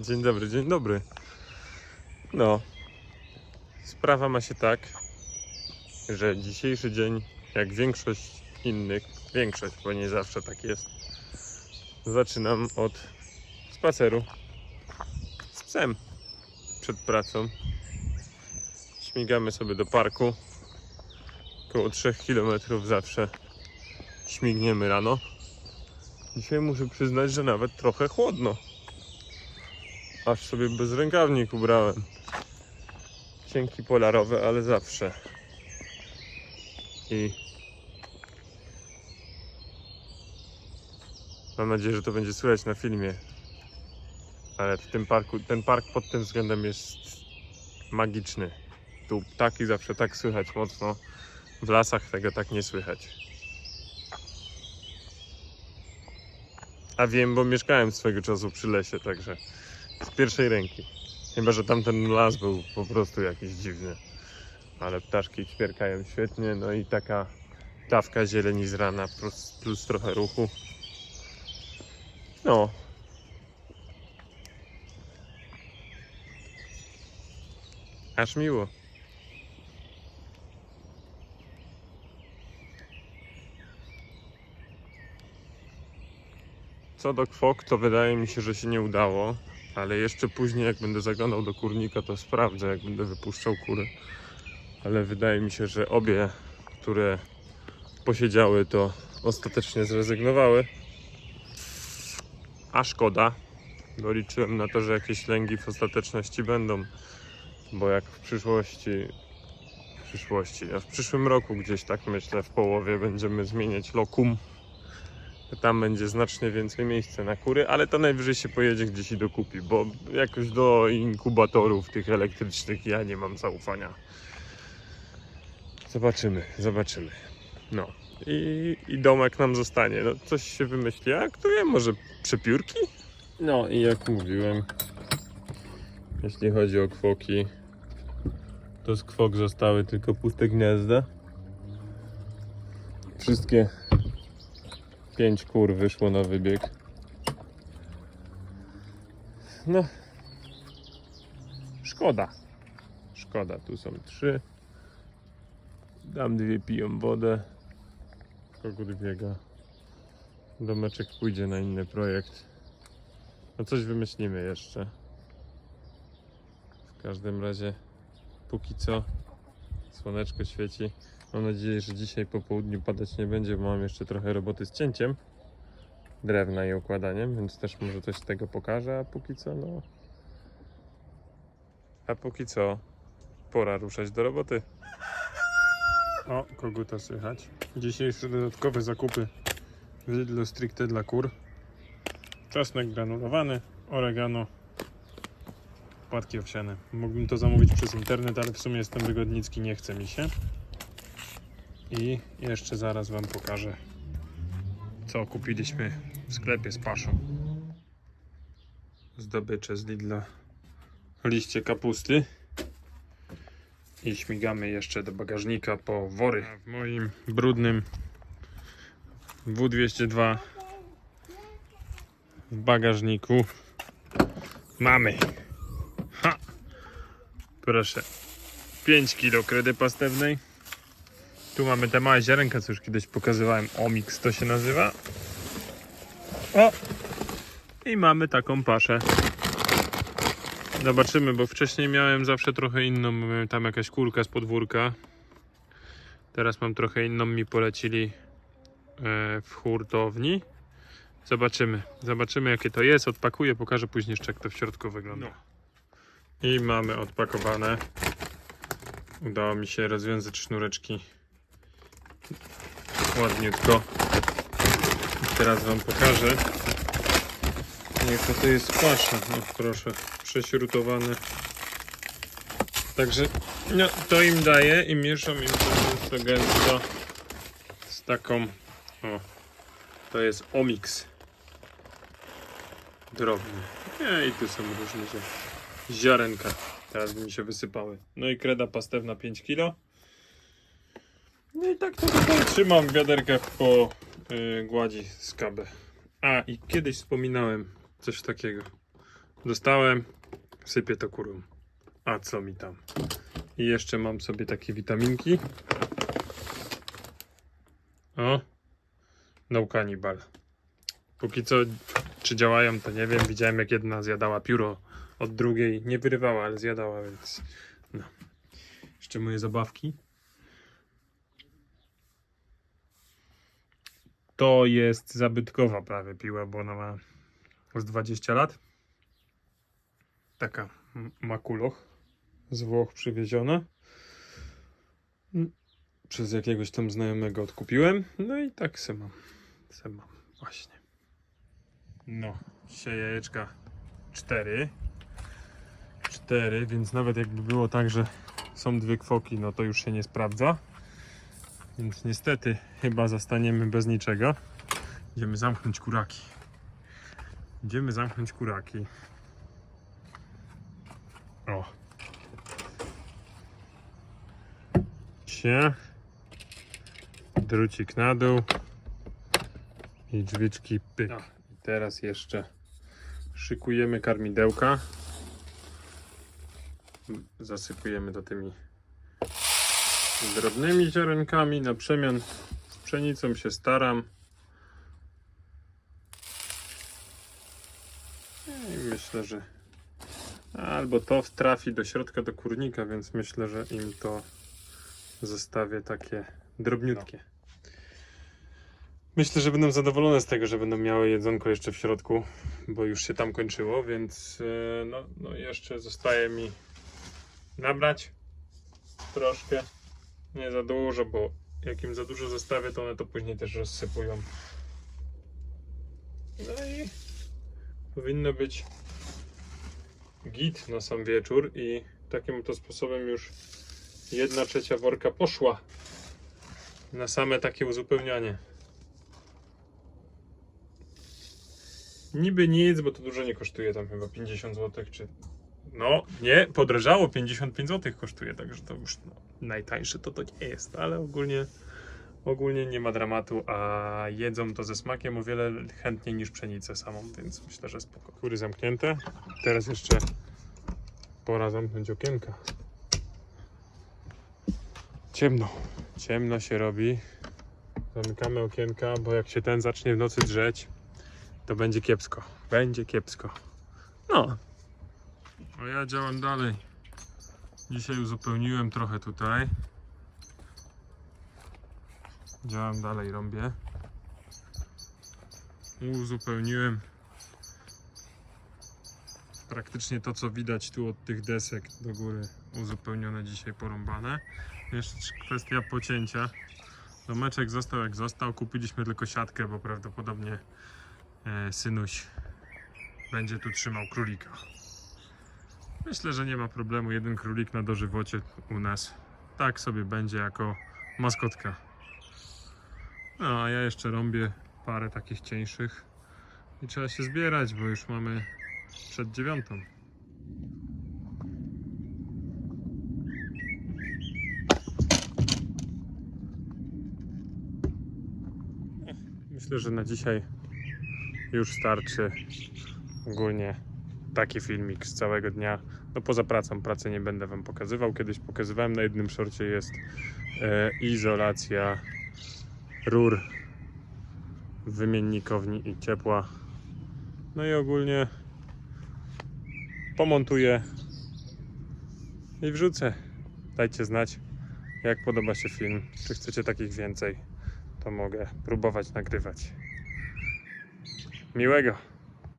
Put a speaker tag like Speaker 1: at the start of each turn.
Speaker 1: Dzień dobry, dzień dobry. No, sprawa ma się tak, że dzisiejszy dzień, jak większość innych, większość, bo nie zawsze tak jest, zaczynam od spaceru z psem przed pracą. Śmigamy sobie do parku. Około 3 km zawsze śmigniemy rano. Dzisiaj muszę przyznać, że nawet trochę chłodno. Aż sobie bez rękawnik ubrałem. Cienki polarowe, ale zawsze. I mam nadzieję, że to będzie słychać na filmie. Ale w tym parku, ten park pod tym względem jest magiczny. Tu ptaki zawsze tak słychać mocno. W lasach tego tak nie słychać. A wiem, bo mieszkałem swego czasu przy lesie, także z pierwszej ręki. Chyba, że tamten las był po prostu jakiś dziwny. Ale ptaszki ćwierkają świetnie, no i taka dawka zieleni z rana plus, plus trochę ruchu. No. Aż miło. Co do kwok, to wydaje mi się, że się nie udało, ale jeszcze później, jak będę zaglądał do kurnika, to sprawdzę, jak będę wypuszczał kury. Ale wydaje mi się, że obie, które posiedziały, to ostatecznie zrezygnowały. A szkoda, bo liczyłem na to, że jakieś lęgi w ostateczności będą, bo jak w przyszłości, w przyszłości, a w przyszłym roku gdzieś tak myślę, w połowie będziemy zmieniać lokum tam będzie znacznie więcej miejsca na kury, ale to najwyżej się pojedzie gdzieś i dokupi, bo jakoś do inkubatorów tych elektrycznych ja nie mam zaufania. Zobaczymy, zobaczymy. No. I, I domek nam zostanie. No, coś się wymyśli, a kto wie, może przepiórki? No i jak mówiłem, jeśli chodzi o kwoki, to z kwok zostały tylko puste gniazda. Wszystkie Pięć kur wyszło na wybieg. No. Szkoda. Szkoda, tu są trzy. Dam dwie piją wodę. Kogut biega. Domeczek pójdzie na inny projekt. No coś wymyślimy jeszcze. W każdym razie, póki co, słoneczko świeci. Mam nadzieję, że dzisiaj po południu padać nie będzie, bo mam jeszcze trochę roboty z cięciem drewna i układaniem, więc też może coś z tego pokażę, a póki co no... A póki co pora ruszać do roboty. O, koguta słychać. Dzisiejsze dodatkowe zakupy w Lidlu stricte dla kur. Czosnek granulowany, oregano, płatki owsiane. Mógłbym to zamówić przez internet, ale w sumie jestem wygodnicki, nie chce mi się. I jeszcze zaraz Wam pokażę, co kupiliśmy w sklepie z paszą. Zdobycze z Lidla. Liście kapusty. I śmigamy jeszcze do bagażnika po wory. W moim brudnym W202 w bagażniku mamy. Ha! Proszę. 5 kg kredy pastewnej. Tu mamy te małe ziarenka, co już kiedyś pokazywałem. Omix to się nazywa. O! I mamy taką paszę. Zobaczymy, bo wcześniej miałem zawsze trochę inną. Miałem tam jakaś kurka z podwórka. Teraz mam trochę inną. Mi polecili e, w hurtowni. Zobaczymy. Zobaczymy jakie to jest. Odpakuję, pokażę później jeszcze jak to w środku wygląda. I mamy odpakowane. Udało mi się rozwiązać sznureczki ładniutko. I teraz Wam pokażę. Jaka to jest pasza. No proszę, prześrutowane. Także no, to im daję i mieszam im to gęsto, gęsto z taką. O, to jest omix drobny. Nie, i tu są różne zi- ziarenka. Teraz by mi się wysypały. No i kreda pastewna 5 kg. No i tak to tutaj trzymam w wiaderkach po y, gładzi skabę. A i kiedyś wspominałem coś takiego.
Speaker 2: Dostałem, sypię to kurą. A co mi tam? I jeszcze mam sobie takie witaminki. O, no cannibal. Póki co, czy działają, to nie wiem. Widziałem, jak jedna zjadała pióro od drugiej. Nie wyrywała, ale zjadała, więc no. Jeszcze moje zabawki. To jest zabytkowa prawie piła, bo ona ma z 20 lat. Taka makuloch z Włoch przywieziona. Mm, Przez jakiegoś tam znajomego odkupiłem. No i tak se mam. Se mam właśnie. No, dzisiaj jajeczka 4. 4, więc nawet jakby było tak, że są dwie kwoki, no to już się nie sprawdza. Więc niestety chyba zostaniemy bez niczego. Idziemy zamknąć kuraki. Idziemy zamknąć kuraki. O. Się. Drucik na dół. I drzwiczki pyk. I teraz jeszcze szykujemy karmidełka. Zasypujemy to tymi drobnymi ziarenkami. Na przemian z pszenicą się staram. I myślę, że albo to trafi do środka do kurnika, więc myślę, że im to zostawię takie drobniutkie. Myślę, że będą zadowolone z tego, że będą miały jedzonko jeszcze w środku, bo już się tam kończyło, więc e, no, no jeszcze zostaje mi nabrać troszkę, nie za dużo, bo jak im za dużo zostawię, to one to później też rozsypują. No i powinno być git na sam wieczór i takim to sposobem już jedna trzecia worka poszła na same takie uzupełnianie. Niby nic, bo to dużo nie kosztuje, tam chyba 50 zł, czy... No, nie, podrożało, 55 zł kosztuje, także to już no, najtańsze to to nie jest, ale ogólnie ogólnie nie ma dramatu, a jedzą to ze smakiem o wiele chętniej niż pszenicę samą, więc myślę, że spoko. Kury zamknięte, teraz jeszcze pora zamknąć okienka. Ciemno, ciemno się robi. Zamykamy okienka, bo jak się ten zacznie w nocy drzeć, to będzie kiepsko. Będzie kiepsko. No. A ja działam dalej. Dzisiaj uzupełniłem trochę tutaj. Działam dalej, rąbię. Uzupełniłem praktycznie to, co widać tu od tych desek do góry. Uzupełnione dzisiaj, porąbane. Jeszcze kwestia pocięcia. Domeczek został jak został. Kupiliśmy tylko siatkę, bo prawdopodobnie e, synuś będzie tu trzymał królika. Myślę, że nie ma problemu. Jeden królik na dożywocie u nas. Tak sobie będzie jako maskotka. No, a ja jeszcze rąbię parę takich cieńszych. I trzeba się zbierać, bo już mamy przed dziewiątą. Myślę, że na dzisiaj już starczy ogólnie taki filmik z całego dnia. No poza pracą, pracy nie będę Wam pokazywał. Kiedyś pokazywałem, na jednym szorcie jest e, izolacja rur wymiennikowni i ciepła. No i ogólnie pomontuję i wrzucę. Dajcie znać, jak podoba się film. Czy chcecie takich więcej, to mogę próbować nagrywać. Miłego!